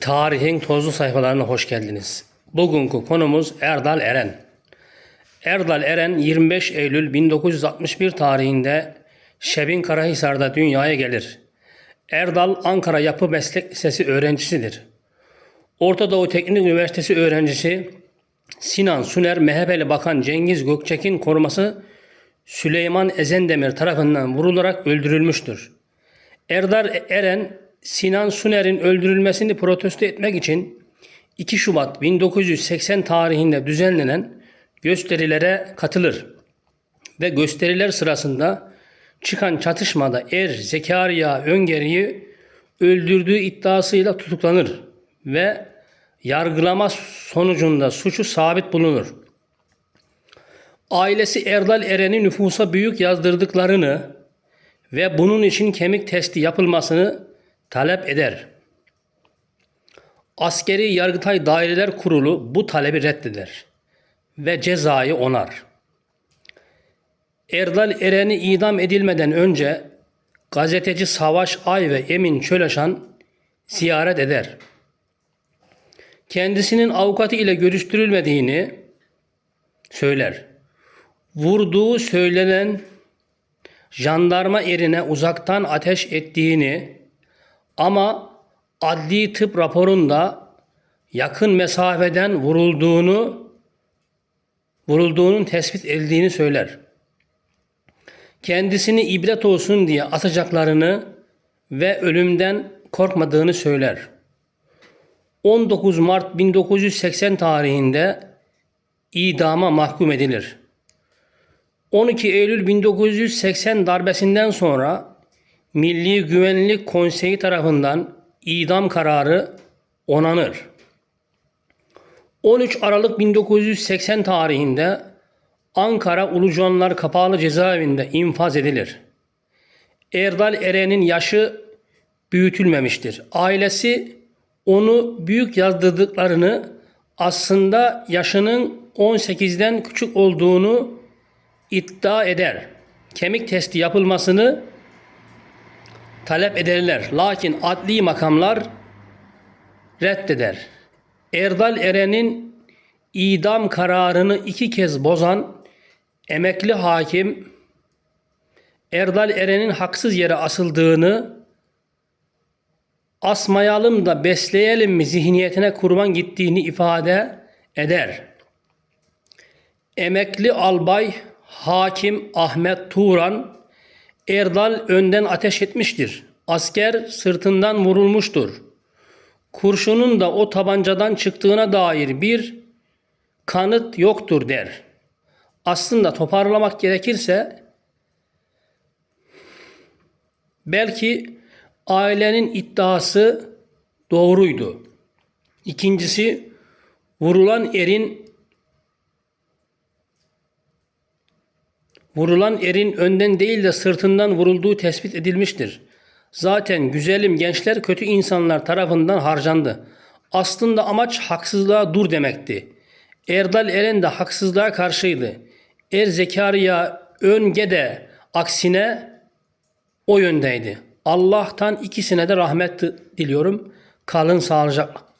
Tarihin tozlu sayfalarına hoş geldiniz. Bugünkü konumuz Erdal Eren. Erdal Eren 25 Eylül 1961 tarihinde Şebin Karahisar'da dünyaya gelir. Erdal Ankara Yapı Meslek Lisesi öğrencisidir. Orta Doğu Teknik Üniversitesi öğrencisi Sinan Suner MHP'li Bakan Cengiz Gökçek'in koruması Süleyman Ezendemir tarafından vurularak öldürülmüştür. Erdar Eren Sinan Suner'in öldürülmesini protesto etmek için 2 Şubat 1980 tarihinde düzenlenen gösterilere katılır ve gösteriler sırasında çıkan çatışmada Er Zekeriya Öngeri'yi öldürdüğü iddiasıyla tutuklanır ve yargılama sonucunda suçu sabit bulunur. Ailesi Erdal Eren'i nüfusa büyük yazdırdıklarını ve bunun için kemik testi yapılmasını talep eder. Askeri Yargıtay Daireler Kurulu bu talebi reddeder ve cezayı onar. Erdal Eren'i idam edilmeden önce gazeteci Savaş Ay ve Emin Çöleşan ziyaret eder. Kendisinin avukatı ile görüştürülmediğini söyler. Vurduğu söylenen jandarma erine uzaktan ateş ettiğini ama adli tıp raporunda yakın mesafeden vurulduğunu vurulduğunun tespit edildiğini söyler. Kendisini ibret olsun diye atacaklarını ve ölümden korkmadığını söyler. 19 Mart 1980 tarihinde idama mahkum edilir. 12 Eylül 1980 darbesinden sonra Milli Güvenlik Konseyi tarafından idam kararı onanır. 13 Aralık 1980 tarihinde Ankara Ulucanlar Kapalı Cezaevinde infaz edilir. Erdal Eren'in yaşı büyütülmemiştir. Ailesi onu büyük yazdırdıklarını aslında yaşının 18'den küçük olduğunu iddia eder. Kemik testi yapılmasını talep ederler. Lakin adli makamlar reddeder. Erdal Eren'in idam kararını iki kez bozan emekli hakim Erdal Eren'in haksız yere asıldığını asmayalım da besleyelim mi zihniyetine kurban gittiğini ifade eder. Emekli albay hakim Ahmet Turan Erdal önden ateş etmiştir. Asker sırtından vurulmuştur. Kurşunun da o tabancadan çıktığına dair bir kanıt yoktur der. Aslında toparlamak gerekirse belki ailenin iddiası doğruydu. İkincisi vurulan erin Vurulan erin önden değil de sırtından vurulduğu tespit edilmiştir. Zaten güzelim gençler kötü insanlar tarafından harcandı. Aslında amaç haksızlığa dur demekti. Erdal Eren de haksızlığa karşıydı. Er Zekeriya Önge de aksine o yöndeydi. Allah'tan ikisine de rahmet diliyorum. Kalın sağlıcakla.